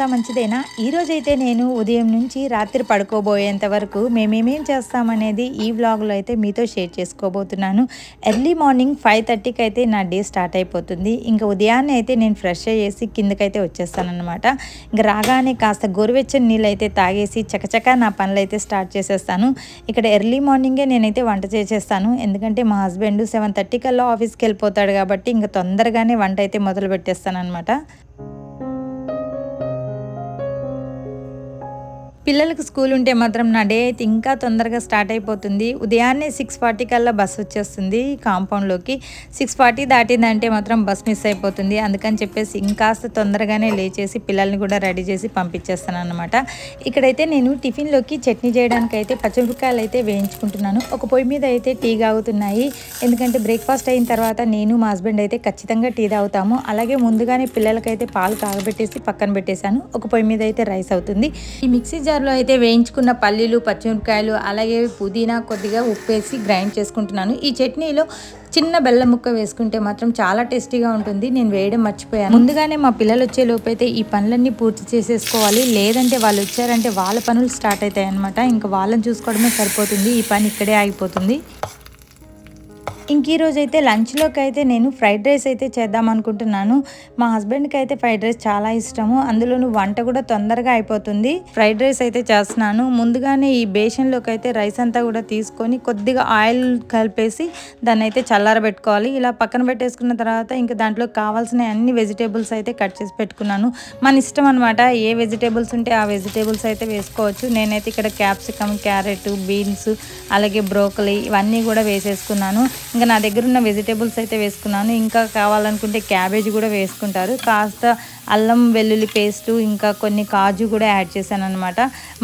అంతా మంచిదేనా? ఈరోజైతే నేను ఉదయం నుంచి రాత్రి పడుకోబోయేంత వరకు మేమేమేం చేస్తామనేది ఈ వ్లాగ్లో అయితే మీతో షేర్ చేసుకోబోతున్నాను. ఎర్లీ మార్నింగ్ ఫైవ్ థర్టీకి అయితే నా డే స్టార్ట్ అయిపోతుంది. ఇంకా ఉదయాన్నే అయితే నేను ఫ్రెష్ అయ్యేసి కిందకైతే వచ్చేస్తానమాట ఇంకా రాగానే కాస్త గోరువెచ్చని నీళ్ళు అయితే తాగేసి చకచకా నా పనులు అయితే స్టార్ట్ చేసేస్తాను. ఇక్కడ ఎర్లీ మార్నింగే నేనైతే వంట చేసేస్తాను. ఎందుకంటే మా హస్బెండ్ సెవెన్ థర్టీ కల్లా ఆఫీస్కి వెళ్ళిపోతాడు కాబట్టి ఇంకా తొందరగానే వంట అయితే మొదలు పెట్టేస్తాను పిల్లలకు స్కూల్ ఉంటే మాత్రం నా డే అయితే ఇంకా తొందరగా స్టార్ట్ అయిపోతుంది. ఉదయాన్నే సిక్స్ ఫార్టీ కల్లా బస్ వచ్చేస్తుంది కాంపౌండ్లోకి. సిక్స్ ఫార్టీ దాటిందంటే మాత్రం బస్ మిస్ అయిపోతుంది. అందుకని చెప్పేసి ఇంకాస్త తొందరగానే లేచేసి పిల్లల్ని కూడా రెడీ చేసి పంపించేస్తాను అనమాట ఇక్కడైతే నేను టిఫిన్లోకి చట్నీ చేయడానికి అయితే పచ్చిమిరపకాయలు అయితే వేయించుకుంటున్నాను. ఒక పొయ్యి మీద అయితే టీ తాగుతున్నాయి ఎందుకంటే బ్రేక్ఫాస్ట్ అయిన తర్వాత నేను మా హస్బెండ్ అయితే ఖచ్చితంగా టీ తాగుతాము. అలాగే ముందుగానే పిల్లలకైతే పాలు కాగబెట్టేసి పక్కన పెట్టేశాను. ఒక పొయ్యి మీద అయితే రైస్ అవుతుంది. ఈ మిక్సీ జార్లో అయితే వేయించుకున్న పల్లీలు పచ్చిమిరపకాయలు అలాగే పుదీనా కొద్దిగా ఉప్పేసి గ్రైండ్ చేసుకుంటున్నాను. ఈ చట్నీలో చిన్న బెల్లం ముక్క వేసుకుంటే మాత్రం చాలా టేస్టీగా ఉంటుంది. నేను వేయడం మర్చిపోయాను. ముందుగానే మా పిల్లలు వచ్చే లోపైతే ఈ పనులన్నీ పూర్తి చేసేసుకోవాలి. లేదంటే వాళ్ళు వచ్చారంటే వాళ్ళ పనులు స్టార్ట్ అవుతాయి అనమాట ఇంకా వాళ్ళని చూసుకోవడమే సరిపోతుంది. ఈ పని ఇక్కడే ఆగిపోతుంది. ఇంక ఈరోజు అయితే లంచ్లోకి అయితే నేను ఫ్రైడ్ రైస్ అయితే చేద్దాం అనుకుంటున్నాను. మా హస్బెండ్కి అయితే ఫ్రైడ్ రైస్ చాలా ఇష్టము. అందులోనూ వంట కూడా తొందరగా అయిపోతుంది. ఫ్రైడ్ రైస్ అయితే చేస్తున్నాను. ముందుగానే ఈ బేషన్లోకి అయితే రైస్ అంతా కూడా తీసుకొని కొద్దిగా ఆయిల్ కలిపేసి దాన్ని అయితే చల్లారబెట్టుకోవాలి. ఇలా పక్కన పెట్టేసుకున్న తర్వాత ఇంకా దాంట్లో కావాల్సిన అన్ని వెజిటేబుల్స్ అయితే కట్ చేసి పెట్టుకున్నాను. మన ఇష్టం అనమాట ఏ వెజిటేబుల్స్ ఉంటే ఆ వెజిటేబుల్స్ అయితే వేసుకోవచ్చు. నేనైతే ఇక్కడ క్యాప్సికమ్ క్యారెట్ బీన్స్ అలాగే బ్రోకలీ ఇవన్నీ కూడా వేసేసుకున్నాను. ఇంకా నా దగ్గర ఉన్న వెజిటేబుల్స్ అయితే వేసుకున్నాను. ఇంకా కావాలనుకుంటే క్యాబేజ్ కూడా వేసుకుంటారు. కాస్త అల్లం వెల్లుల్లి పేస్టు ఇంకా కొన్ని కాజు కూడా యాడ్ చేశాను అనమాట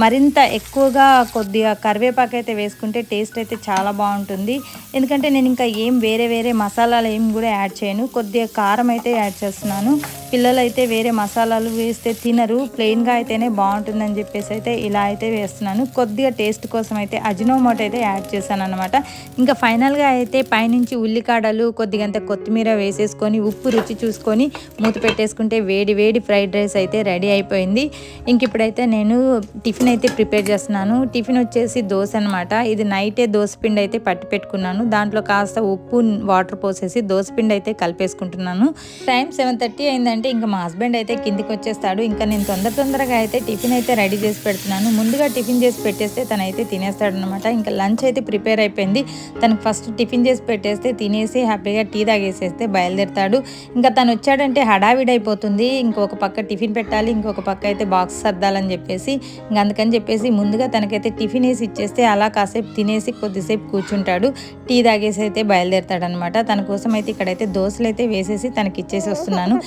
మరింత ఎక్కువగా కొద్దిగా కరివేపాకు అయితే వేసుకుంటే టేస్ట్ అయితే చాలా బాగుంటుంది. ఎందుకంటే నేను ఇంకా ఏం వేరే వేరే మసాలాలు ఏం కూడా యాడ్ చేయను. కొద్దిగా కారం అయితే యాడ్ చేస్తున్నాను. పిల్లలు అయితే వేరే మసాలాలు వేస్తే తినరు. ప్లెయిన్గా అయితేనే బాగుంటుందని చెప్పేసి అయితే ఇలా అయితే వేస్తున్నాను. కొద్దిగా టేస్ట్ కోసం అయితే అజినోమోటో అయితే యాడ్ చేశాను అనమాట ఇంకా ఫైనల్గా అయితే పైనుంచి ఉల్లికాడలు కొద్దిగంత కొత్తిమీర వేసేసుకొని ఉప్పు రుచి చూసుకొని మూత పెట్టేసుకుంటే వేడి వేడి ఫ్రైడ్ రైస్ అయితే రెడీ అయిపోయింది. ఇంక ఇప్పుడైతే నేను టిఫిన్ అయితే ప్రిపేర్ చేస్తున్నాను. టిఫిన్ వచ్చేసి దోశ అనమాట ఇది నైటే దోశ పిండి అయితే పట్టి పెట్టుకున్నాను. దాంట్లో కాస్త ఉప్పు వాటర్ పోసేసి దోశ పిండి అయితే కలిపేసుకుంటున్నాను. టైం సెవెన్ థర్టీ అయిందంటే ఇంకా మా హస్బెండ్ అయితే కిందికి వచ్చేస్తాడు. ఇంకా నేను తొందర తొందరగా అయితే టిఫిన్ అయితే రెడీ చేసి పెడుతున్నాను. ముందుగా టిఫిన్ చేసి పెట్టేస్తే తనైతే తినేస్తాడు అనమాట ఇంకా లంచ్ అయితే ప్రిపేర్ అయిపోయింది. తనకు ఫస్ట్ టిఫిన్ చేసి పెట్టేస్తే తినేసి హ్యాపీగా టీ తాగేసేస్తే బయలుదేరుతాడు. ఇంకా తను వచ్చాడంటే హడావిడైపోతుంది. ఇంకొక పక్క టిఫిన్ పెట్టాలి ఇంకొక పక్క అయితే బాక్స్ సర్దాలని చెప్పేసి ఇంక అందుకని చెప్పేసి ముందుగా తనకైతే టిఫిన్ వేసి ఇచ్చేస్తే అలా కాసేపు తినేసి కొద్దిసేపు కూర్చుంటాడు. టీ తాగేసి అయితే బయలుదేరుతాడు అనమాట తన కోసం అయితే ఇక్కడైతే దోశలు అయితే వేసేసి తనకి ఇచ్చేసి వస్తున్నాను.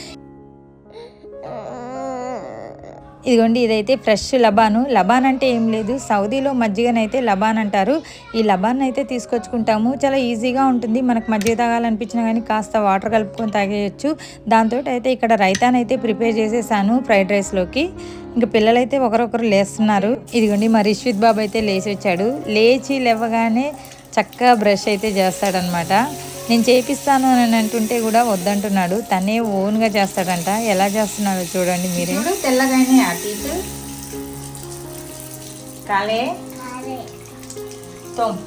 ఇదిగోండి ఇదైతే ఫ్రెష్ లబాను. లబాన్ అంటే ఏం లేదు సౌదీలో మజ్జిగనైతే లబాన్ అంటారు. ఈ లబాన్ అయితే తీసుకొచ్చుకుంటాము. చాలా ఈజీగా ఉంటుంది. మనకు మజ్జిగ తాగాలనిపించినా కానీ కాస్త వాటర్ కలుపుకొని తాగేయచ్చు. దాంతో అయితే ఇక్కడ రైతాన్ అయితే ప్రిపేర్ చేసేసాను ఫ్రైడ్ రైస్లోకి. ఇంకా పిల్లలైతే ఒకరొకరు లేస్తున్నారు. ఇదిగోండి మా రిష్విత్ బాబు అయితే లేచి వచ్చాడు లేచి లేవగానే చక్కగా బ్రష్ అయితే చేస్తాడనమాట నేను చేపిస్తాను అని అంటుంటే కూడా వద్దంటున్నాడు. తనే ఓన్గా చేస్తాడంట. ఎలా చేస్తున్నాడో చూడండి మీరే. తెల్లగానే అటు కాలే. తోమ్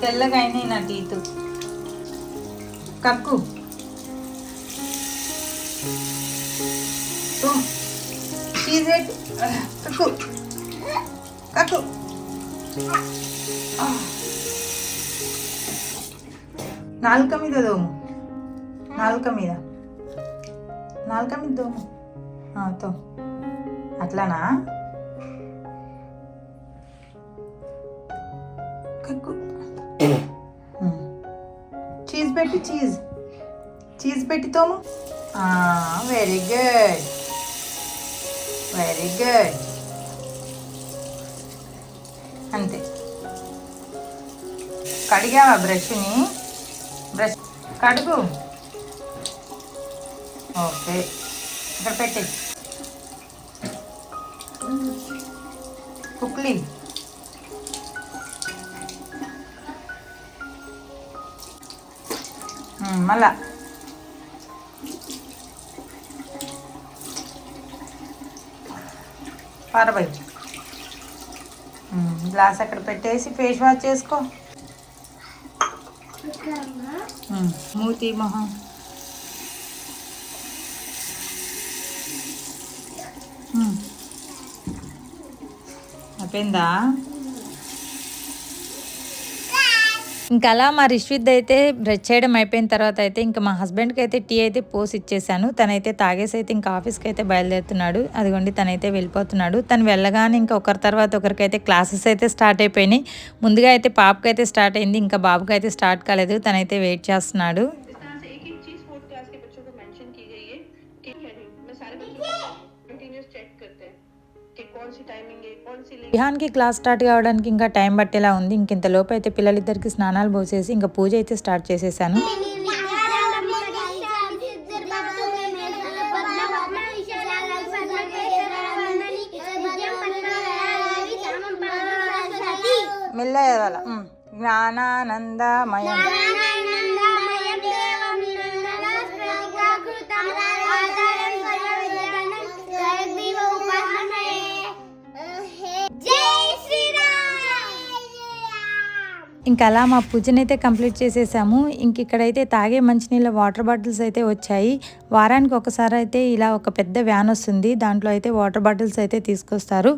తెల్లగా అయినాయి నా టీతు. కక్కు. కక్కు. కక్కు. నాలుక మీద దోము. నాలుక మీద. నాలుక మీద దోము. తో. అట్లానా? చీజ్ పెట్టి చీజ్. చీజ్ పెట్టి తోము. వెరీ గుడ్ వెరీ గుడ్ అంతే. కడిగావా బ్రష్ని? బ్రష్ కడుగు. ఓకే. ఇక్కడ పెట్టి. కుక్లీ. మళ్ళా. పారబై గ్లాస్ అక్కడ పెట్టేసి ఫేస్ వాష్ చేసుకో. మూతి మొహం. అయిపోయిందా? ఇంకా అలా మా రిష్విత్ అయితే బ్రష్ చేయడం అయిపోయిన తర్వాత అయితే ఇంకా మా హస్బెండ్కి అయితే టీ అయితే పోసి ఇచ్చేసాను తనైతే తాగేసి అయితే ఇంకా ఆఫీస్కి అయితే బయలుదేరుతున్నాడు అదిగోండి తనైతే వెళ్ళిపోతున్నాడు తను వెళ్ళగానే ఇంకా ఒకరి తర్వాత ఒకరికైతే క్లాసెస్ అయితే స్టార్ట్ అయిపోయినాయి ముందుగా అయితే పాపకి అయితే స్టార్ట్ అయింది ఇంకా బాబుకి అయితే స్టార్ట్ కాలేదు తనైతే వెయిట్ చేస్తున్నాడు इस तरह से एक एक चीज फोर्थ क्लास के बच्चों को मेंशन की गई है कि heading में सारे बच्चों को कंटिन्यूस चेक करते हैं कि कौन सी टाइमिंग है कौन सी लेनी విహాన్కి క్లాస్ స్టార్ట్ కావడానికి ఇంకా టైం పట్టేలా ఉంది ఇంక ఇంతలోపు అయితే పిల్లలిద్దరికి స్నానాలు పోసేసి ఇంకా పూజ అయితే స్టార్ట్ చేసేసాను మెల్ల జ్ఞానానందమయం ఇంకా అలా మా పూజనైతే కంప్లీట్ చేసేసాము. ఇంక ఇక్కడైతే తాగే మంచినీళ్ళ వాటర్ బాటిల్స్ అయితే వచ్చాయి. వారానికి ఒకసారి అయితే ఇలా ఒక పెద్ద వ్యాన్ వస్తుంది. దాంట్లో అయితే వాటర్ బాటిల్స్ అయితే తీసుకొస్తారు.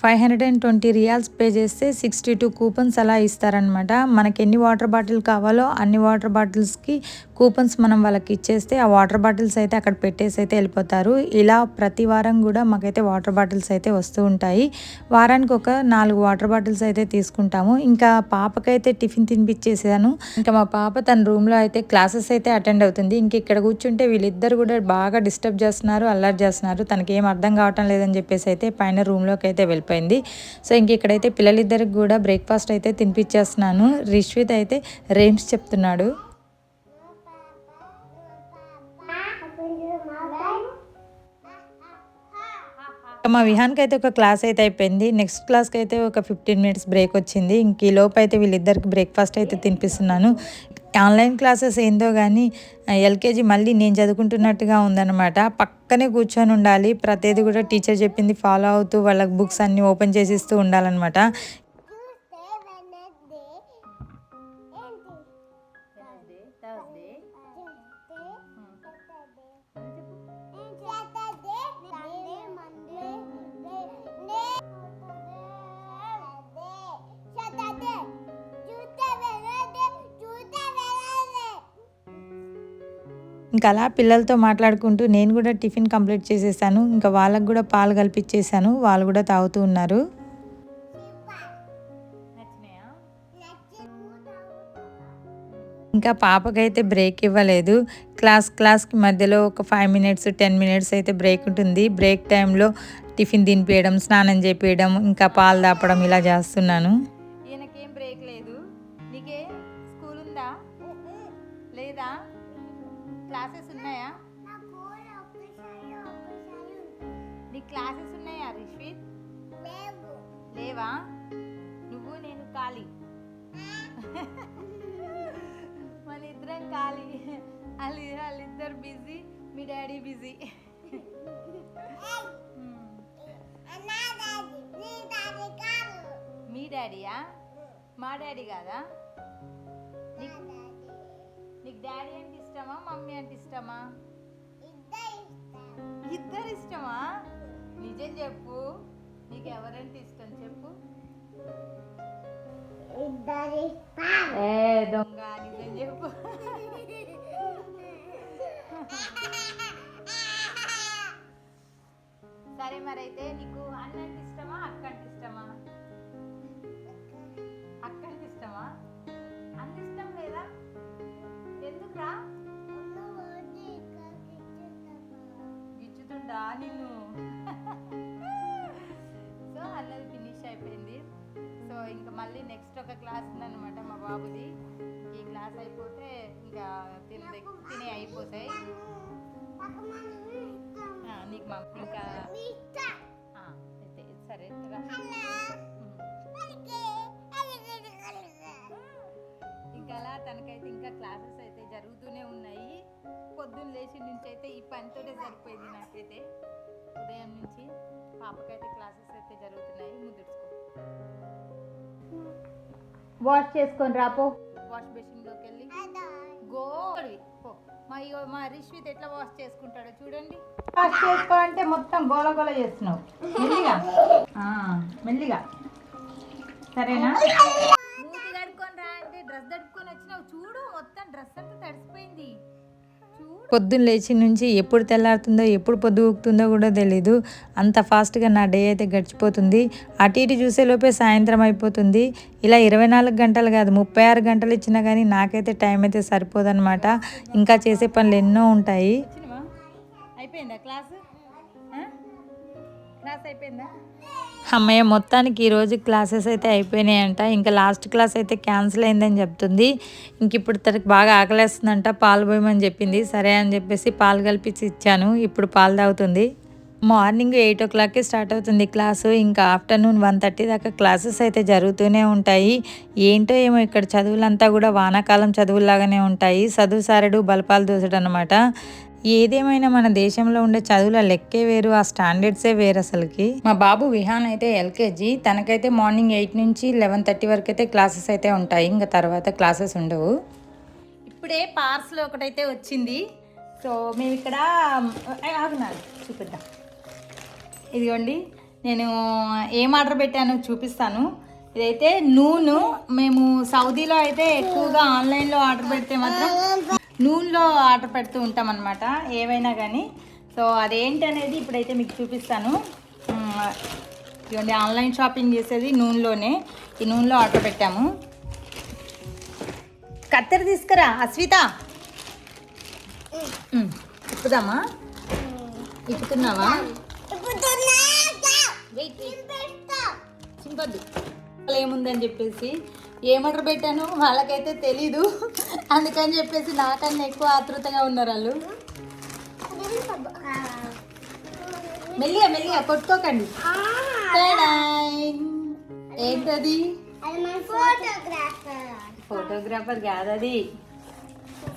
Five hundred and twenty riyals pay చేస్తే సిక్స్టీ టూ కూపన్స్ అలా ఇస్తారనమాట మనకి ఎన్ని వాటర్ బాటిల్ కావాలో అన్ని వాటర్ బాటిల్స్కి కూపన్స్ మనం వాళ్ళకి ఇచ్చేస్తే ఆ వాటర్ బాటిల్స్ అయితే అక్కడ పెట్టేసి అయితే వెళ్ళిపోతారు. ఇలా ప్రతి వారం కూడా మాకైతే వాటర్ బాటిల్స్ అయితే వస్తూ ఉంటాయి. వారానికి ఒక నాలుగు వాటర్ బాటిల్స్ అయితే తీసుకుంటాము. ఇంకా పాపకైతే టిఫిన్ తినిపించేసాను. ఇంకా మా పాప తన రూమ్లో అయితే క్లాసెస్ అయితే అటెండ్ అవుతుంది. ఇంక ఇక్కడ కూర్చుంటే వీళ్ళిద్దరు కూడా బాగా డిస్టర్బ్ చేస్తున్నారు అల్లరి చేస్తున్నారు. తనకి ఏం అర్థం కావటం లేదని చెప్పేసి అయితే పైన రూమ్లోకి అయితే అయిపోయింది. సో ఇంక ఇక్కడైతే పిల్లలిద్దరికి కూడా బ్రేక్ఫాస్ట్ అయితే తినిపించేస్తున్నాను. రిష్విత్ అయితే రేమ్స్ చెప్తున్నాడు. మా విహాన్కి అయితే ఒక క్లాస్ అయితే అయిపోయింది. నెక్స్ట్ క్లాస్కి అయితే ఒక ఫిఫ్టీన్ మినిట్స్ బ్రేక్ వచ్చింది. ఇంక ఈ లోపు అయితే వీళ్ళిద్దరికి బ్రేక్ఫాస్ట్ అయితే తినిపిస్తున్నాను. ఆన్లైన్ క్లాసెస్ ఏందో కానీ ఎల్కేజీ మళ్ళీ నేను చదువుకుంటున్నట్టుగా ఉందన్నమాట. పక్కనే కూర్చొని ఉండాలి. ప్రతిదీ కూడా టీచర్ చెప్పింది ఫాలో అవుతూ వాళ్ళకి బుక్స్ అన్నీ ఓపెన్ చేసిస్తూ ఉండాలన్నమాట. ఇంకా అలా పిల్లలతో మాట్లాడుకుంటూ నేను కూడా టిఫిన్ కంప్లీట్ చేసేసాను. ఇంకా వాళ్ళకు కూడా పాలు కల్పించేసాను వాళ్ళు కూడా తాగుతూ ఉన్నారు. ఇంకా పాపకైతే బ్రేక్ ఇవ్వలేదు. క్లాస్ క్లాస్కి మధ్యలో ఒక ఫైవ్ మినిట్స్ టెన్ మినిట్స్ అయితే బ్రేక్ ఉంటుంది. బ్రేక్ టైంలో టిఫిన్ తినిపించడం స్నానం చేపించడం ఇంకా పాలు దాపడం ఇలా చేస్తున్నాను. లేవా? నువ్వు నేను ఖాళీ. మన ఇద్దరం ఖాళీ. వాళ్ళు వాళ్ళిద్దరు బిజీ మీ డాడీ బిజీ. మీ డాడీయా? మా డాడీ కాదా? నీకు నీకు డాడీ అంటే ఇష్టమా మమ్మీ అంటే ఇష్టమా? ఇద్దరు ఇష్టమా? నిజం చెప్పు. నీకు ఎవరంటే ఇష్టం చెప్పు. ఏ దొంగ. నిజం చెప్పు. సరే మరైతే నీకు అన్న అంటే ఇష్టమా అక్క అంటే ఇష్టమా? అక్క అంటే ఇష్టమా? అంత ఇష్టం లేదా? ఎందుకురా? గిచ్చుతుండా నిన్ను? అన్నది ఫినిష్ అయిపోయింది. సో ఇంకా మళ్ళీ నెక్స్ట్ ఒక క్లాస్ ఉందన్నమాట మా బాబుది. ఈ క్లాస్ అయిపోతే ఇంకా తినే తినే అయిపోతాయి. నీకు మా ఇంకా అయితే సరే రా. ఇంకా అలా తనకైతే ఇంకా క్లాసెస్ అయితే జరుగుతూనే ఉన్నాయి. పొద్దున్న లేచి నుంచి అయితే ఈ పనితోనే సరిపోయింది నాకైతే. ఉదయం నుంచి పాపకైతే క్లాసెస్ అయితే జరుగుతున్నాయి. ముద్దుడుచుకో వాష్ చేసుకొని రాపో వాష్ బేసిన్లోకి వెళ్ళి. గో పో. మా ఇగో మా రిష్విత్ ఎట్లా వాష్ చేసుకుంటాడో చూడండి. వాష్ చేసుకో అంటే మొత్తం గోల గోల చేస్తున్నావు. మెల్లిగా. ఆ, మెల్లిగా. సరేనా? మూతి కడుక్కొని రా అంటే డ్రెస్ తడుపుకొని వచ్చినావు. చూడు మొత్తం డ్రెస్ అంతా తడిసిపోయింది. పొద్దున్న లేచి నుంచి ఎప్పుడు తెల్లారుతుందో ఎప్పుడు పొద్దు ఊగుతుందో కూడా తెలీదు. అంత ఫాస్ట్గా నా డే అయితే గడిచిపోతుంది. అటు ఇటు చూసేలోపే సాయంత్రం అయిపోతుంది. ఇలా ఇరవై నాలుగు గంటలు కాదు ముప్పై ఆరు గంటలు ఇచ్చినా కానీ నాకైతే టైం అయితే సరిపోదన్నమాట. ఇంకా చేసే పనులు ఎన్నో ఉంటాయి. అయిపోయిందా క్లాస్? క్లాస్ అయిపోయిందా? అమ్మయ్య మొత్తానికి ఈరోజు క్లాసెస్ అయితే అయిపోయినాయంట. ఇంకా లాస్ట్ క్లాస్ అయితే క్యాన్సిల్ అయిందని చెప్తుంది. ఇంక ఇప్పుడు తనకి బాగా ఆకలేస్తుందంట పాలు పోయమని చెప్పింది. సరే అని చెప్పేసి పాలు కలిపించి ఇచ్చాను. ఇప్పుడు పాలు తాగుతుంది. మార్నింగ్ ఎయిట్ ఓ క్లాక్కి స్టార్ట్ అవుతుంది క్లాసు. ఇంకా ఆఫ్టర్నూన్ వన్ థర్టీ దాకా క్లాసెస్ అయితే జరుగుతూనే ఉంటాయి. ఏంటో ఏమో ఇక్కడ చదువులంతా కూడా వానాకాలం చదువులాగానే ఉంటాయి. చదువు సారడు బలపాలు దోసడు అనమాట ఏదేమైనా మన దేశంలో ఉండే చదువుల లెక్కే వేరు ఆ స్టాండర్డ్సే వేరు అసలుకి. మా బాబు విహాన్ అయితే ఎల్కేజీ తనకైతే మార్నింగ్ ఎయిట్ నుంచి లెవెన్ థర్టీ వరకు అయితే క్లాసెస్ అయితే ఉంటాయి ఇంకా తర్వాత క్లాసెస్ ఉండవు. ఇప్పుడే పార్సల్ ఒకటైతే వచ్చింది. సో మేము ఇక్కడ ఆగున్నాను చూపిద్దాం. ఇదిగోండి నేను ఏం ఆర్డర్ పెట్టానో చూపిస్తాను. ఇదైతే నూనె మేము సౌదీలో అయితే ఎక్కువగా ఆన్లైన్లో ఆర్డర్ పెడితే మాత్రం నూనెలో ఆర్డర్ పెడుతూ ఉంటాం అనమాట ఏవైనా కానీ సో అదేంటి అనేది ఇప్పుడైతే మీకు చూపిస్తాను. ఇదిగోండి ఆన్లైన్ షాపింగ్ చేసేది నూనెలోనే. ఈ నూనెలో ఆర్డర్ పెట్టాము. కత్తెర తీసుకురా అస్విత ఇప్పుదామా? ఇప్పుతున్నావా? చింపద్దు. ఏముందని చెప్పేసి. ఏం ఆర్డర్ పెట్టాను? వాళ్ళకైతే తెలీదు. అందుకని చెప్పేసి నాకన్నా ఎక్కువ ఆతృతగా ఉన్నారు వాళ్ళు. మెల్లిగా మెల్లిగా కొట్టుకోకండి. ఏంటది? ఫోటోగ్రాఫర్ కాదది.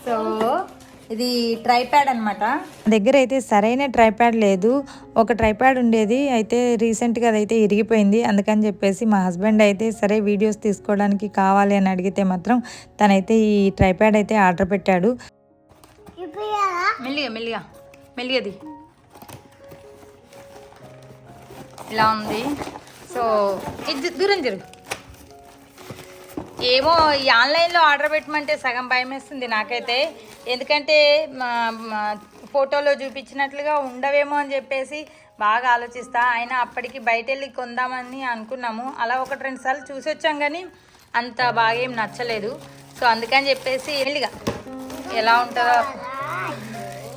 సో ఇది ట్రైప్యాడ్ అనమాట దగ్గర అయితే సరైన ట్రైప్యాడ్ లేదు. ఒక ట్రైప్యాడ్ ఉండేది అయితే రీసెంట్గా అదైతే ఇరిగిపోయింది. అందుకని చెప్పేసి మా హస్బెండ్ అయితే సరే వీడియోస్ తీసుకోవడానికి కావాలి అని అడిగితే మాత్రం తనైతే ఈ ట్రైప్యాడ్ అయితే ఆర్డర్ పెట్టాడు. మెల్లిగా మెల్లిగా మెల్లిగది ఇలా ఉంది. సో ఇది దూరం జరుగు ఏమో ఈ ఆన్లైన్లో ఆర్డర్ పెట్టమంటే సగం భయం వేస్తుంది నాకైతే. ఎందుకంటే మా- ఫోటోలో చూపించినట్లుగా ఉండవేమో అని చెప్పేసి బాగా ఆలోచిస్తా. అయినా అప్పటికి బయట వెళ్ళి కొందామని అనుకున్నాము. అలా ఒకటి రెండు సార్లు చూసి వచ్చాం కానీ అంత బాగా ఏం నచ్చలేదు. సో అందుకని చెప్పేసి వెళ్ళిగా ఎలా ఉంటుందో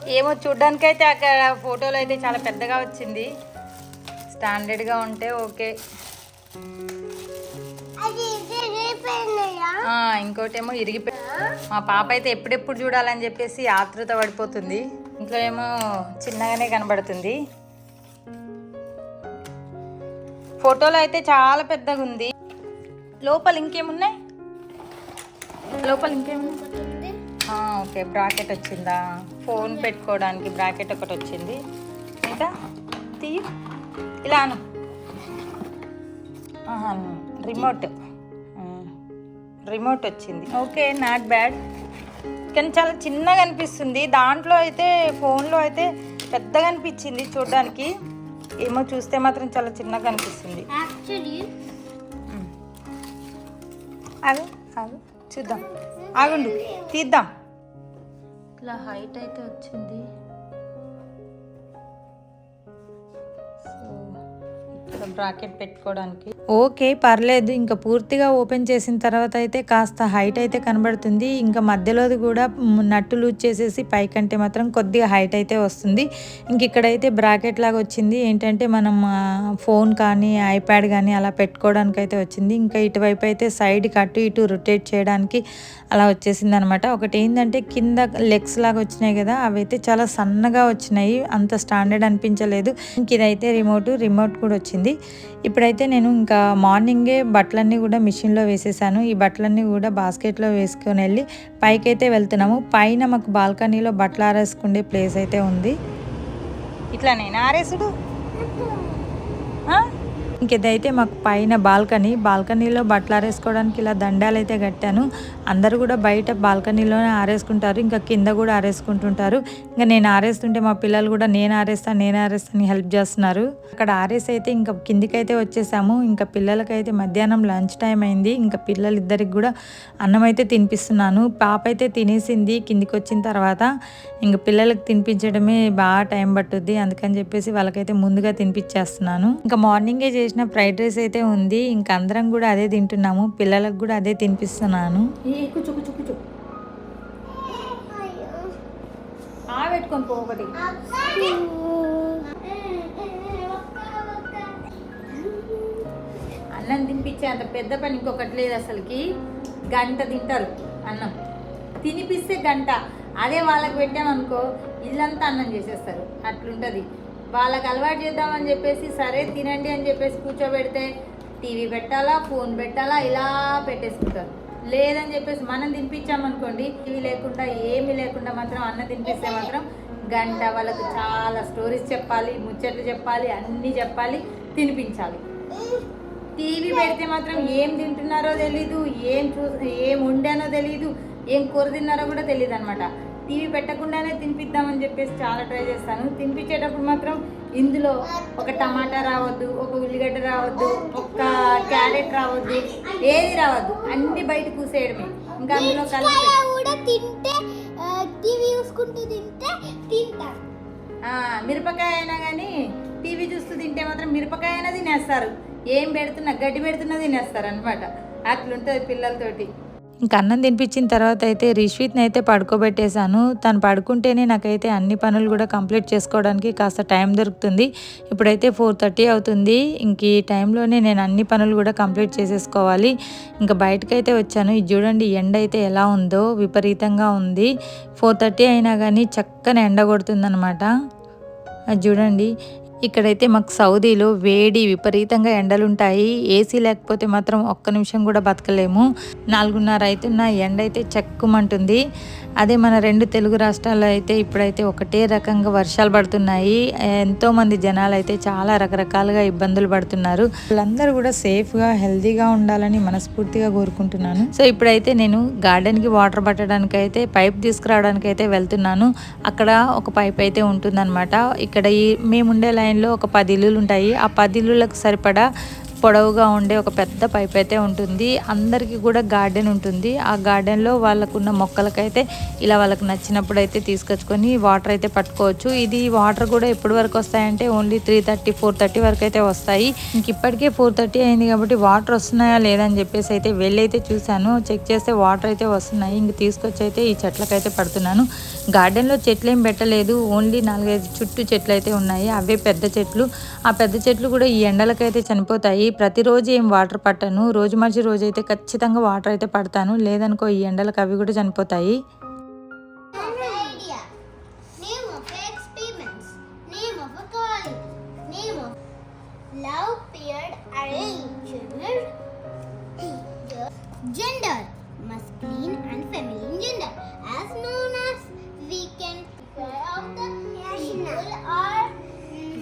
ఏమో చూడ్డానికైతే అక్కడ ఫోటోలు అయితే చాలా పెద్దగా వచ్చింది. స్టాండర్డ్గా ఉంటే ఓకే. ఇంకోటేమో ఇరిగిపోయి మా పాప అయితే ఎప్పుడెప్పుడు చూడాలని చెప్పేసి ఆతృత పడిపోతుంది. ఇంట్లో ఏమో చిన్నగానే కనబడుతుంది. ఫోటోలో అయితే చాలా పెద్దగా ఉంది. లోపల ఇంకేమున్నాయి? లోపల ఇంకేమున్నాయి? ఓకే బ్రాకెట్ వచ్చిందా? ఫోన్ పెట్టుకోవడానికి బ్రాకెట్ ఒకటి వచ్చింది. ఇంకా? తీయు. ఇలాను రిమోట్. రిమోట్ వచ్చింది. Okay not bad. కానీ చాలా చిన్నగా అనిపిస్తుంది. దాంట్లో అయితే ఫోన్లో అయితే పెద్దగా అనిపించింది చూడడానికి. ఏమో చూస్తే మాత్రం చాలా చిన్నగా అనిపిస్తుంది. ఆగు ఆగు. చూద్దాం. ఆగుండు. తీద్దాం. ఇట్లా హైట్ అయితే వచ్చింది. బ్రాకెట్ పెట్టుకోవడానికి. ఓకే పర్లేదు. ఇంకా పూర్తిగా ఓపెన్ చేసిన తర్వాత అయితే కాస్త హైట్ అయితే కనబడుతుంది. ఇంకా మధ్యలోది కూడా నట్టు లూజ్ చేసేసి పైకంటే మాత్రం కొద్దిగా హైట్ అయితే వస్తుంది. ఇంక ఇక్కడైతే బ్రాకెట్ లాగా వచ్చింది. ఏంటంటే మనం ఫోన్ కానీ ఐప్యాడ్ కానీ అలా పెట్టుకోవడానికి అయితే వచ్చింది. ఇంకా ఇటువైపు అయితే సైడ్కి అటు ఇటు రొటేట్ చేయడానికి అలా వచ్చేసింది అనమాట ఒకటి ఏంటంటే కింద లెగ్స్ లాగా వచ్చినాయి కదా అవి అయితే చాలా సన్నగా వచ్చినాయి. అంత స్టాండర్డ్ అనిపించలేదు. ఇంక ఇదైతే రిమోట్ రిమోట్ కూడా వచ్చింది. ఇప్పుడైతే నేను ఇంకా మార్నింగే బట్టలన్నీ కూడా మిషన్లో వేసేసాను. ఈ బట్టలన్నీ కూడా బాస్కెట్లో వేసుకొని వెళ్ళి పైకైతే వెళ్తున్నాము. పైన మాకు బాల్కనీలో బట్టలు ఆరేసుకునే ప్లేస్ అయితే ఉంది. ఇట్లా నేను ఆరేసుడు? ఇంకైతే మాకు పైన బాల్కనీ బాల్కనీలో బట్టలు ఆరేసుకోవడానికి ఇలా దండాలు అయితే కట్టాను. అందరూ కూడా బయట బాల్కనీలోనే ఆరేసుకుంటారు ఇంకా కింద కూడా ఆరేసుకుంటుంటారు. ఇంకా నేను ఆరేస్తుంటే మా పిల్లలు కూడా నేను ఆరేస్తాను నేను ఆరేస్తాను హెల్ప్ చేస్తున్నారు. అక్కడ ఆరేసి అయితే ఇంకా కిందికైతే వచ్చేసాము. ఇంకా పిల్లలకైతే మధ్యాహ్నం లంచ్ టైం అయింది. ఇంకా పిల్లలిద్దరికి కూడా అన్నం అయితే తినిపిస్తున్నాను. పాప అయితే తినేసింది కిందికి వచ్చిన తర్వాత. ఇంకా పిల్లలకి తినిపించడమే బాగా టైం పట్టుద్ది. అందుకని చెప్పేసి వాళ్ళకైతే ముందుగా తినిపించేస్తున్నాను. ఇంకా మార్నింగే చేసిన ఫ్రైడ్ రైస్ అయితే ఉంది. ఇంకా అందరం కూడా అదే తింటున్నాము. పిల్లలకు కూడా అదే తినిపిస్తున్నాను. కూర్చో కూర్చో కూర్చో. పెట్టుకొని పో ఒకటి. అన్నం తినిపించే అంత పెద్ద పని ఇంకొకటి లేదు అసలుకి. గంట తింటారు అన్నం. తినిపిస్తే గంట. అదే వాళ్ళకి పెట్టామనుకో ఇల్లంతా అన్నం చేసేస్తారు. అట్లుంటుంది. వాళ్ళకి అలవాటు చేద్దామని చెప్పేసి సరే తినండి అని చెప్పేసి కూర్చోబెడితే టీవీ పెట్టాలా ఫోన్ పెట్టాలా ఇలా పెట్టేసుకుంటారు. లేదని చెప్పేసి మనం తినిపించామనుకోండి టీవీ లేకుండా ఏమి లేకుండా మాత్రం అన్నం తినిపిస్తే మాత్రం గంట వాళ్ళకు చాలా స్టోరీస్ చెప్పాలి ముచ్చట్లు చెప్పాలి అన్నీ చెప్పాలి తినిపించాలి. టీవీ పెడితే మాత్రం ఏం తింటున్నారో తెలీదు ఏం చూ ఏం వండానో తెలీదు ఏం కూర తిన్నారో కూడా తెలియదు అనమాట టీవీ పెట్టకుండానే తినిపిద్దామని చెప్పేసి చాలా ట్రై చేస్తాను. తినిపించేటప్పుడు మాత్రం ఇందులో ఒక టమాటా రావద్దు ఒక ఉల్లిగడ్డ రావద్దు ఒక క్యారెట్ రావద్దు ఏది రావద్దు అన్ని బయట కూసేయడమే. ఇంకా అందులో కలిపి తింటే టీవీ చూసుకుంటూ తింటే మిరపకాయ అయినా కానీ టీవీ చూస్తూ తింటే మాత్రం మిరపకాయ అయినా తినేస్తారు. ఏం పెడుతున్నా గడ్డి పెడుతున్నా తినేస్తారు అనమాట అట్లుంటుంది పిల్లలతోటి. ఇంకా అన్నం తినిపించిన తర్వాత అయితే రిష్విత్ని అయితే పడుకోబెట్టేశాను. తను పడుకుంటేనే నాకైతే అన్ని పనులు కూడా కంప్లీట్ చేసుకోవడానికి కాస్త టైం దొరుకుతుంది. ఇప్పుడైతే ఫోర్ థర్టీ అవుతుంది. ఇంక ఈ టైంలోనే నేను అన్ని పనులు కూడా కంప్లీట్ చేసేసుకోవాలి. ఇంకా బయటకైతే వచ్చాను. ఇది చూడండి ఎండ అయితే ఎలా ఉందో విపరీతంగా ఉంది. ఫోర్ థర్టీ అయినా కానీ చక్కని ఎండ కొడుతుందనమాట అది చూడండి ఇక్కడైతే మాకు సౌదీలో వేడి విపరీతంగా ఎండలుంటాయి. ఏసీ లేకపోతే మాత్రం ఒక్క నిమిషం కూడా బతకలేము. నాలుగున్నర అవుతున్న ఎండ అయితే చెక్కుమంటుంది. అదే మన రెండు తెలుగు రాష్ట్రాల్లో అయితే ఇప్పుడైతే ఒకటే రకంగా వర్షాలు పడుతున్నాయి. ఎంతోమంది జనాలు అయితే చాలా రకరకాలుగా ఇబ్బందులు పడుతున్నారు. వాళ్ళందరూ కూడా సేఫ్గా హెల్తీగా ఉండాలని మనస్ఫూర్తిగా కోరుకుంటున్నాను. సో ఇప్పుడైతే నేను గార్డెన్కి వాటర్ పట్టడానికి అయితే పైప్ తీసుకురావడానికి అయితే వెళ్తున్నాను. అక్కడ ఒక పైప్ అయితే ఉంటుందన్నమాట. ఇక్కడ ఈ మేము ఉండే డిజైన్లో ఒక పది ఇల్లులు ఉంటాయి ఆ పది ఇల్లులకు సరిపడా పొడవుగా ఉండే ఒక పెద్ద పైప్ అయితే ఉంటుంది. అందరికీ కూడా గార్డెన్ ఉంటుంది. ఆ గార్డెన్లో వాళ్ళకున్న మొక్కలకైతే ఇలా వాళ్ళకి నచ్చినప్పుడు అయితే తీసుకొచ్చుకొని వాటర్ అయితే పట్టుకోవచ్చు. ఇది వాటర్ కూడా ఎప్పటి వరకు వస్తాయంటే only three thirty four thirty వరకు అయితే వస్తాయి. ఇంక ఇప్పటికే ఫోర్ థర్టీ అయింది కాబట్టి వాటర్ వస్తున్నాయా లేదని అని చెప్పేసి అయితే వెళ్ళైతే చూశాను. చెక్ చేస్తే వాటర్ అయితే వస్తున్నాయి. ఇంక తీసుకొచ్చి అయితే ఈ చెట్లకైతే పడుతున్నాను. గార్డెన్లో చెట్లు ఏం పెట్టలేదు. ఓన్లీ నాలుగైదు చుట్టూ చెట్లు అయితే ఉన్నాయి. అవే పెద్ద చెట్లు. ఆ పెద్ద చెట్లు కూడా ఈ ఎండలకైతే చనిపోతాయి. ప్రతిరోజు ఏం వాటర్ పట్టను? రోజు మనిషి రోజు ఖచ్చితంగా వాటర్ అయితే పడతాను. లేదనుకో ఈ ఎండలకు అవి కూడా చనిపోతాయి.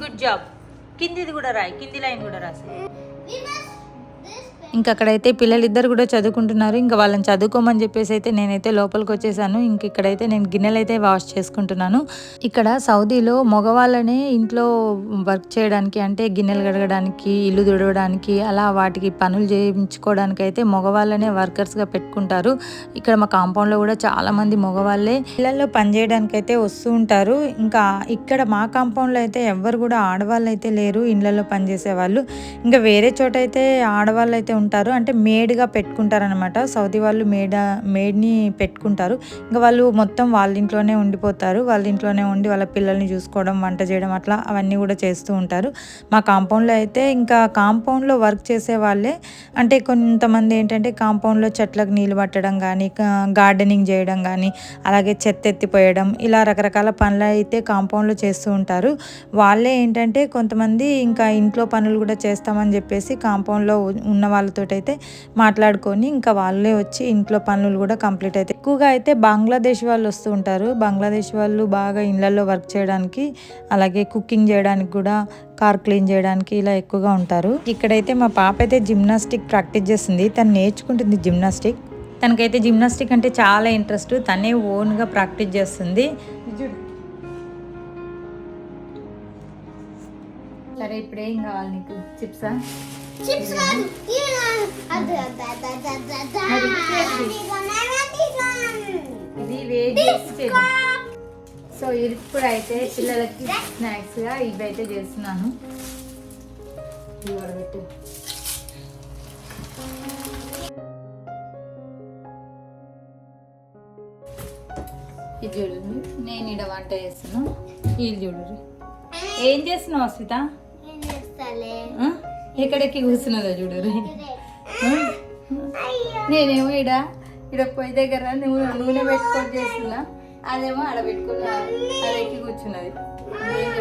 గుడ్ కిందిది కూడా రాయి. కింది లైన్ కూడా రాసి Remember ఇంకా అక్కడైతే పిల్లలిద్దరు కూడా చదువుకుంటున్నారు. ఇంకా వాళ్ళని చదువుకోమని చెప్పేసి అయితే నేనైతే లోపలికి వచ్చేసాను. ఇంక ఇక్కడైతే నేను గిన్నెలు అయితే వాష్ చేసుకుంటున్నాను. ఇక్కడ సౌదీలో మగవాళ్ళనే ఇంట్లో వర్క్ చేయడానికి అంటే గిన్నెలు కడగడానికి ఇల్లు దుడవడానికి అలా వాటికి పనులు చేయించుకోవడానికి అయితే మగవాళ్ళనే వర్కర్స్గా పెట్టుకుంటారు. ఇక్కడ మా కాంపౌండ్లో కూడా చాలామంది మగవాళ్ళే ఇళ్ళలో పనిచేయడానికి అయితే వస్తూ ఉంటారు. ఇంకా ఇక్కడ మా కాంపౌండ్లో అయితే ఎవ్వరు కూడా ఆడవాళ్ళు అయితే లేరు. ఇళ్ళలో పనిచేసే వాళ్ళు ఇంకా వేరే చోట అయితే ఆడవాళ్ళు అయితే ఉంటారు. అంటే మేడ్గా పెట్టుకుంటారనమాట సౌదీ వాళ్ళు మేడ మేడ్ని పెట్టుకుంటారు. ఇంకా వాళ్ళు మొత్తం వాళ్ళ ఇంట్లోనే ఉండిపోతారు. వాళ్ళ ఇంట్లోనే ఉండి వాళ్ళ పిల్లల్ని చూసుకోవడం వంట చేయడం అట్లా అవన్నీ కూడా చేస్తూ ఉంటారు. మా కాంపౌండ్లో అయితే ఇంకా కాంపౌండ్లో వర్క్ చేసే వాళ్ళే అంటే కొంతమంది ఏంటంటే కాంపౌండ్లో చెట్లకు నీళ్ళు పట్టడం కానీ గార్డెనింగ్ చేయడం కానీ అలాగే చెత్త ఎత్తిపోయడం ఇలా రకరకాల పనులు అయితే కాంపౌండ్లో చేస్తూ ఉంటారు. వాళ్ళే ఏంటంటే కొంతమంది ఇంకా ఇంట్లో పనులు కూడా చేస్తామని చెప్పేసి కాంపౌండ్లో ఉన్న వాళ్ళ వాళ్ళతో అయితే మాట్లాడుకొని ఇంకా వాళ్ళే వచ్చి ఇంట్లో పనులు కూడా కంప్లీట్ అవుతాయి ఎక్కువగా అయితే బంగ్లాదేశ్ వాళ్ళు వస్తూ ఉంటారు. బంగ్లాదేశ్ వాళ్ళు బాగా ఇళ్ళల్లో వర్క్ చేయడానికి అలాగే కుకింగ్ చేయడానికి కూడా కార్ క్లీన్ చేయడానికి ఇలా ఎక్కువగా ఉంటారు. ఇక్కడైతే మా పాప అయితే జిమ్నాస్టిక్ ప్రాక్టీస్ చేస్తుంది. తను నేర్చుకుంటుంది జిమ్నాస్టిక్. తనకైతే జిమ్నాస్టిక్ అంటే చాలా ఇంట్రెస్ట్. తనే ఓన్గా ప్రాక్టీస్ చేస్తుంది. సరే ఇప్పుడు ఏం కావాలి నీకు? చిప్సా? చిప్స్ కాదు ఇది వేడి సో ఇప్పుడు అయితే పిల్లలకి స్నాక్స్గా ఇవి అయితే చేస్తున్నాను. ఇది చూడండి నేను ఈడ వంట చేస్తున్నాను ఇది చూడండి. ఏం చేస్తున్నావు అస్మిత? ఎక్కడెక్కి కూర్చున్నదో చూడరు. అయ్యో. నేనేమో ఈడ ఈడ పొయ్యి దగ్గర నూనె నూనె పెట్టుకొని చేస్తున్నా. అదేమో ఆడ పెట్టుకున్నా. అది ఎక్కి కూర్చున్నది. ఏం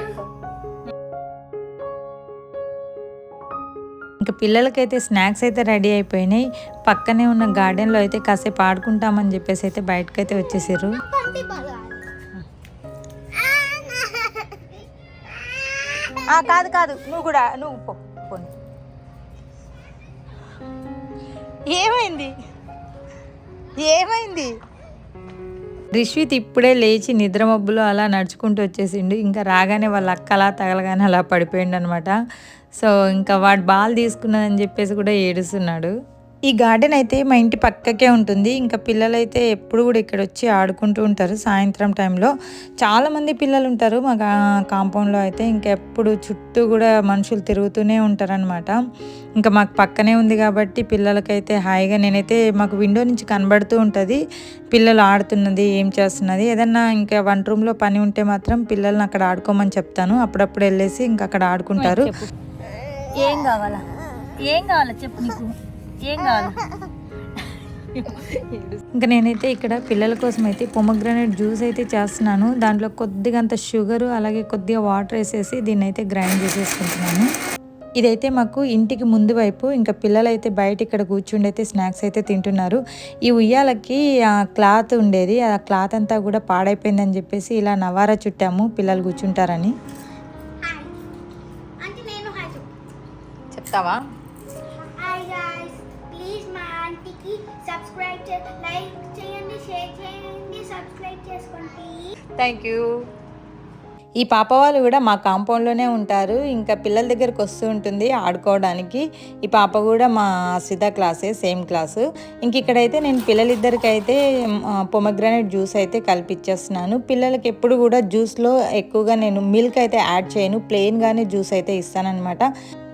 ఇంకా పిల్లలకైతే స్నాక్స్ అయితే రెడీ అయిపోయినాయి. పక్కనే ఉన్న గార్డెన్లో అయితే కాసేపు ఆడుకుంటామని చెప్పేసి అయితే బయటకైతే వచ్చేసారు కాదు కాదు. నువ్వు కూడా నువ్వు పో ఏమైంది? ఏమైంది? రిష్విత్ ఇప్పుడే లేచి నిద్ర మబ్బులు అలా నడుచుకుంటూ వచ్చేసిండు. ఇంకా రాగానే వాళ్ళ అక్క అలా తగలగానే అలా పడిపోయిండు అనమాట సో ఇంకా వాడు బాల్ తీసుకున్నదని చెప్పేసి కూడా ఏడుస్తున్నాడు. ఈ గార్డెన్ అయితే మా ఇంటి పక్కకే ఉంటుంది. ఇంకా పిల్లలైతే ఎప్పుడు కూడా ఇక్కడ వచ్చి ఆడుకుంటూ ఉంటారు. సాయంత్రం టైంలో చాలామంది పిల్లలు ఉంటారు మా కాంపౌండ్లో అయితే ఇంకెప్పుడు చుట్టూ కూడా మనుషులు తిరుగుతూనే ఉంటారనమాట ఇంకా మాకు పక్కనే ఉంది కాబట్టి పిల్లలకైతే హాయిగా నేనైతే మాకు విండో నుంచి కనబడుతూ ఉంటుంది. పిల్లలు ఆడుతున్నది ఏం చేస్తున్నది. ఏదన్నా ఇంకా వన్ రూమ్లో పని ఉంటే మాత్రం పిల్లల్ని అక్కడ ఆడుకోమని చెప్తాను. అప్పుడప్పుడు వెళ్ళేసి ఇంకా అక్కడ ఆడుకుంటారు. ఏం కావాలా? ఏం కావాలా చెప్పు నీకు? ఏం కావాలా ఇంకా నేనైతే ఇక్కడ పిల్లల కోసం అయితే పొమగ్రానైట్ జ్యూస్ అయితే చేస్తున్నాను. దాంట్లో కొద్దిగా అంత షుగర్ అలాగే కొద్దిగా వాటర్ వేసేసి దీన్ని అయితే గ్రైండ్ చేసేసుకుంటున్నాను. ఇదైతే మాకు ఇంటికి ముందు వైపు ఇంకా పిల్లలు అయితే బయట ఇక్కడ కూర్చుండి అయితే స్నాక్స్ అయితే తింటున్నారు. ఈ ఉయ్యాలకి ఆ క్లాత్ ఉండేది. ఆ క్లాత్ అంతా కూడా పాడైపోయిందని చెప్పేసి ఇలా నవారా చుట్టాము పిల్లలు కూర్చుంటారని. హాయ్ అంటే నేను హాయ్ చెప్పు. చెప్తావా? హాయ్ గాయ్స్ ప్లీజ్ మా సబ్స్క్రైబ్ చే లైక్ చేయండి షేర్ చేయండి సబ్స్క్రైబ్ చేసుకోండి. Thank you. ఈ పాప వాళ్ళు కూడా మా కాంపౌండ్లోనే ఉంటారు. ఇంకా పిల్లల దగ్గరకు వస్తూ ఉంటుంది ఆడుకోవడానికి. ఈ పాప కూడా మా సిద్ధ క్లాసే సేమ్ క్లాసు. ఇంక ఇక్కడైతే నేను పిల్లలిద్దరికి అయితే పొమగ్రానైట్ జ్యూస్ అయితే కల్పించేస్తున్నాను పిల్లలకి ఎప్పుడు కూడా జ్యూస్లో ఎక్కువగా నేను మిల్క్ అయితే యాడ్ చేయను. ప్లెయిన్గానే జ్యూస్ అయితే ఇస్తానన్నమాట.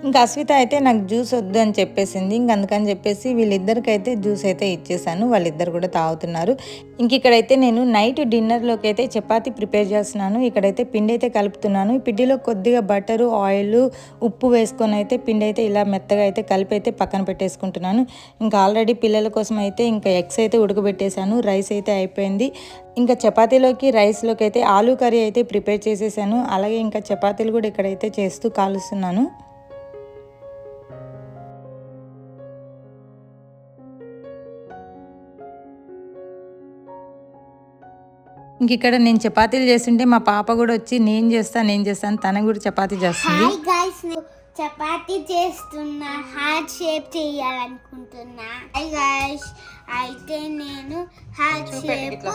ఇంకా అశ్విత అయితే నాకు జ్యూస్ వద్దు అని చెప్పేసింది. ఇంక అందుకని చెప్పేసి వీళ్ళిద్దరికి అయితే జ్యూస్ అయితే ఇచ్చేసాను. వాళ్ళిద్దరు కూడా తాగుతున్నారు. ఇంక ఇక్కడైతే నేను నైట్ డిన్నర్లోకి అయితే చపాతి ప్రిపేర్ చేస్తున్నాను. ఇక్కడైతే పిండి అయితే కలుపుతున్నాను. ఈ పిండిలో కొద్దిగా బటరు ఆయిల్ ఉప్పు వేసుకొని అయితే పిండి అయితే ఇలా మెత్తగా అయితే కలిపి అయితే పక్కన పెట్టేసుకుంటున్నాను. ఇంకా ఆల్రెడీ పిల్లల కోసం అయితే ఇంకా ఎగ్స్ అయితే ఉడకబెట్టేశాను. రైస్ అయితే అయిపోయింది. ఇంకా చపాతీలోకి రైస్లోకి అయితే ఆలూ కర్రీ అయితే ప్రిపేర్ చేసేసాను. అలాగే ఇంకా చపాతీలు కూడా ఇక్కడైతే చేస్తూ కాలుస్తున్నాను. ఇంక ఇక్కడ నేను చపాతీలు చేస్తుంటే మా పాప కూడా వచ్చి నేను చేస్తాను నేను చేస్తాను తన కూడా చపాతీ చేస్తుంది. చపాతీ చేస్తున్నా. హార్ట్ షేప్ చేయాలనుకుంటున్నా. హాయ్ అయితే నేను హార్ట్ షేప్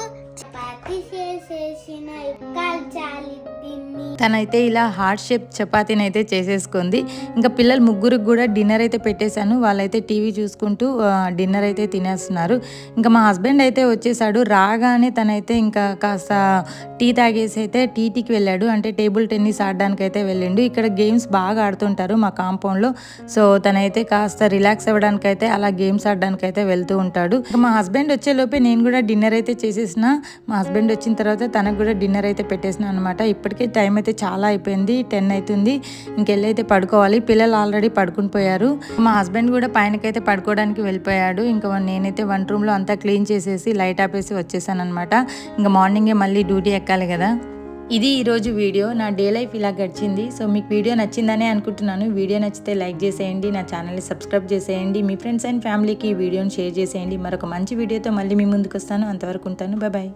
చపాతీ చేసేసిన కాల్చాలి దీన్ని తనైతే ఇలా హార్ట్ షేప్ చపాతీని అయితే చేసేసుకుంది. ఇంకా పిల్లలు ముగ్గురికి కూడా డిన్నర్ అయితే పెట్టేశాను. వాళ్ళైతే టీవీ చూసుకుంటూ డిన్నర్ అయితే తినేస్తున్నారు. ఇంకా మా హస్బెండ్ అయితే వచ్చేసాడు. రాగానే తనైతే ఇంకా కాస్త టీ తాగేసి అయితే టీటీకి వెళ్ళాడు. అంటే టేబుల్ టెన్నిస్ ఆడడానికి అయితే వెళ్ళిండు. ఇక్కడ గేమ్స్ బాగా ఆడుతుంటారు మా కాంపౌండ్లో. సో తనైతే కాస్త రిలాక్స్ అవ్వడానికి అయితే అలా గేమ్స్ ఆడడానికి అయితే వెళ్తూ ఉంటాడు. మా హస్బెండ్ వచ్చేలోపే నేను కూడా డిన్నర్ అయితే చేసేసిన. మా హస్బెండ్ వచ్చిన తర్వాత తనకు కూడా డిన్నర్ అయితే పెట్టేసిన అనమాట ఇప్పటికే టైం అయితే చాలా అయిపోయింది టెన్ అవుతుంది ఇంకెళ్ళైతే పడుకోవాలి. పిల్లలు ఆల్రెడీ పడుకుని పోయారు. మా హస్బెండ్ కూడా పైనకైతే పడుకోవడానికి వెళ్ళిపోయాడు. ఇంకా నేనైతే వన్ రూమ్లో అంతా క్లీన్ చేసేసి లైట్ ఆపేసి వచ్చేసాను అనమాట ఇంకా మార్నింగే మళ్ళీ డ్యూటీ ఎక్కాలి కదా. ఇది ఈరోజు వీడియో. నా డే లైఫ్ ఇలా గడిచింది. సో మీకు వీడియో నచ్చిందనే అనుకుంటున్నాను. వీడియో నచ్చితే లైక్ చేసేయండి నా ఛానల్ని సబ్స్క్రైబ్ చేసేయండి మీ ఫ్రెండ్స్ అండ్ ఫ్యామిలీకి ఈ వీడియోని షేర్ చేసేయండి. మరొక మంచి వీడియోతో మళ్ళీ మీ ముందుకు వస్తాను. అంతవరకు ఉంటాను. బాయ్